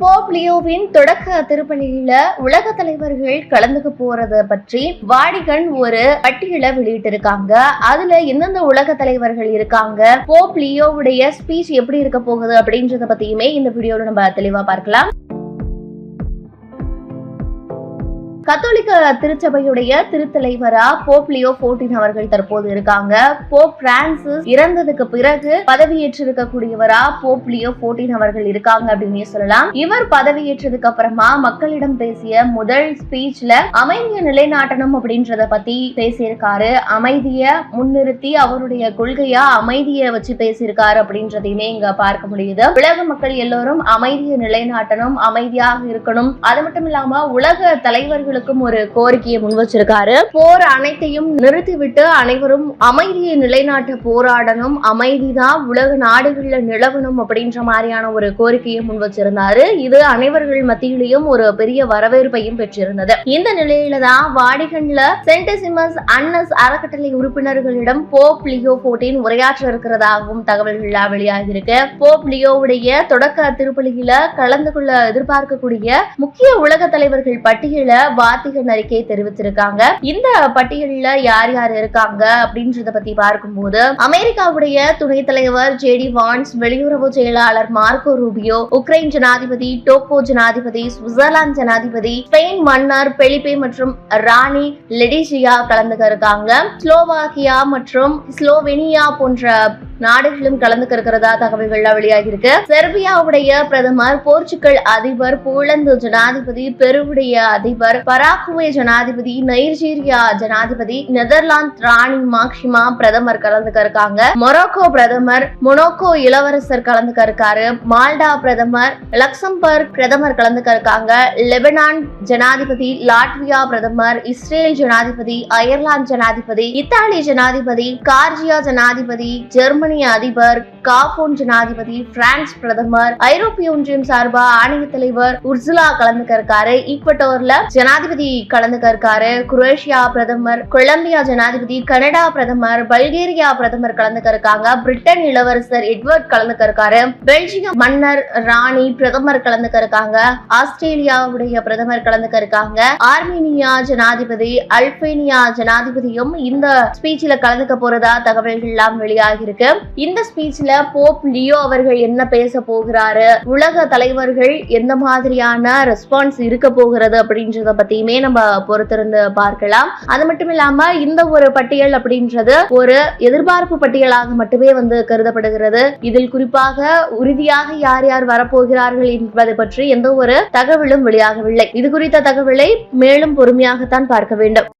Pope லியோவின் தொடக்க திருப்பலியில உலக தலைவர்கள் கலந்துக்க போறத பற்றி வாடிகன் ஒரு பட்டியலை வெளியிட்டிருக்காங்க. அதுல எந்தெந்த உலக தலைவர்கள் இருக்காங்க? போப் லியோவுடைய ஸ்பீச் எப்படி இருக்க போகுது அப்படின்றத பத்தியுமே இந்த வீடியோல நம்ம தெளிவா பார்க்கலாம். கத்தோலிக்க திருச்சபையுடைய திருத்தலைவரா போப் லியோ போர்டின் அவர்கள் தற்போது இருக்காங்க. போப் பிரான்சிஸ் இறந்ததுக்கு பிறகு பதவியேற்றிருக்கக்கூடியவரா போப் லியோ போர்டின் அவர்கள் இருக்காங்க அப்படின்னு சொல்லலாம். இவர் பதவியேற்றதுக்கு அப்புறமா மக்களிடம் பேசிய முதல் ஸ்பீச்ல அமைதியை நிலைநாட்டணும் அப்படின்றத பத்தி பேசியிருக்காரு. அமைதிய முன்னிறுத்தி அவருடைய கொள்கையா அமைதியை வச்சு பேசியிருக்காரு அப்படின்றதையுமே இங்க பார்க்க முடியுது. உலக மக்கள் எல்லோரும் அமைதியை நிலைநாட்டணும் அமைதியாக இருக்கணும். அது மட்டும் இல்லாம உலக தலைவர்கள் தலைவர்களுக்கும் ஒரு கோரிக்கையை முன் வச்சிருக்காரு. போர் அனைத்தையும் நிறுத்திவிட்டு அனைவரும் அமைதியை நிலைநாட்ட போராடணும் அமைதிதான் உலக நாடுகள்ல நிலவணும் அப்படின்ற மாதிரியான ஒரு கோரிக்கையை முன் வச்சிருந்தாரு. இது அனைவர்கள் மத்தியிலையும் ஒரு பெரிய வரவேற்பையும் பெற்றிருந்தது. இந்த நிலையில தான் வாடிகன்ல சென்டசிமஸ் அன்னஸ் அறக்கட்டளை உறுப்பினர்களிடம் போப் லியோ போட்டின் உரையாற்ற இருக்கிறதாகவும் தகவல்கள் வெளியாகியிருக்கு. போப் லியோவுடைய தொடக்க திருப்பலியில கலந்து கொள்ள எதிர்பார்க்கக்கூடிய முக்கிய உலக தலைவர்கள் பட்டியல வார்த்தைகள் அறிக்கை தெரிவித்திருக்காங்க. இந்த பட்டியலில் யார் யார் இருக்காங்க அப்படின்றத பத்தி பார்க்கும்போது அமெரிக்காவுடைய துணைத் தலைவர் ஜேடி வான்ஸ் வெளியுறவு செயலாளர் மார்க்கோ ரூபியோ உக்ரைன் ஜனாதிபதி டோக்கோ ஜனாதிபதி சுவிட்சர்லாந்து ஜனாதிபதி ஸ்பெயின் மன்னர் பெலிபே மற்றும் ராணி லெடிசியா கலந்துக்க இருக்காங்க ஸ்லோவாக்கியா மற்றும் ஸ்லோவெனியா போன்ற நாடுகளும் கலந்துக்க இருக்கிறதா தகவல்கள் வெளியாகி இருக்கு செர்பியாவுடைய பிரதமர் போர்ச்சுகல் அதிபர் போலந்து ஜனாதிபதி பெருவுடைய அதிபர் பராகுவே ஜனாதிபதி நைஜீரியா ஜனாதிபதி நெதர்லாந்து ராணி மாக்சிமா பிரதமர் கலந்துக்க இருக்காங்க மொரோக்கோ பிரதமர் மொனோக்கோ இளவரசர் கலந்துக்க இருக்காரு மால்டா பிரதமர் லக்சம்பர்க் பிரதமர் கலந்துக்க இருக்காங்க லெபனான் ஜனாதிபதி லாட்வியா பிரதமர் இஸ்ரேல் ஜனாதிபதி அயர்லாந்து ஜனாதிபதி இத்தாலி ஜனாதிபதி கார்ஜியா ஜனாதிபதி ஜெர்மனி அதிபர் காபோன் ஜனாதிபதி பிரான்ஸ் பிரதமர் ஐரோப்பிய ஒன்றியம் சார்பா ஆணைய தலைவர் உர்சுலா கலந்துக்க இருக்காரு ஈக்வட்டோர்ல ஜனாதிபதி கலந்துக்க இருக்காரு குரோஷியா பிரதமர் கொலம்பியா ஜனாதிபதி கனடா பிரதமர் பல்கேரியா பிரதமர் கலந்துக்க இருக்காங்க பிரிட்டன் இளவரசர் எட்வர்ட் கலந்துக்க இருக்காரு பெல்ஜியம் மன்னர் ராணி பிரதமர் கலந்துக்க இருக்காங்க ஆஸ்திரேலியாவுடைய பிரதமர் கலந்துக்க இருக்காங்க ஆர்மீனியா ஜனாதிபதி அல்பேனியா ஜனாதிபதியும் இந்த ஸ்பீச்ல கலந்துக்க போறதா தகவல்கள் எல்லாம் வெளியாகி இருக்கு இந்த ஸ்பீச்ல போப் லியோ அவர்கள் என்ன பேச போகிறாரு? உலக தலைவர்கள் எந்த மாதிரியான ரெஸ்பான்ஸ் இருக்க போகிறது அப்படின்றத பத்தி பத்தியுமே நம்ம பொறுத்திருந்து பார்க்கலாம். அது மட்டும் இல்லாம இந்த ஒரு பட்டியல் அப்படின்றது ஒரு எதிர்பார்ப்பு பட்டியலாக மட்டுமே வந்து கருதப்படுகிறது. இதில் குறிப்பாக உறுதியாக யார் யார் வரப்போகிறார்கள் என்பது பற்றி எந்த ஒரு தகவலும் வெளியாகவில்லை. இது குறித்த தகவலை மேலும் பொறுமையாகத்தான் பார்க்க வேண்டும்.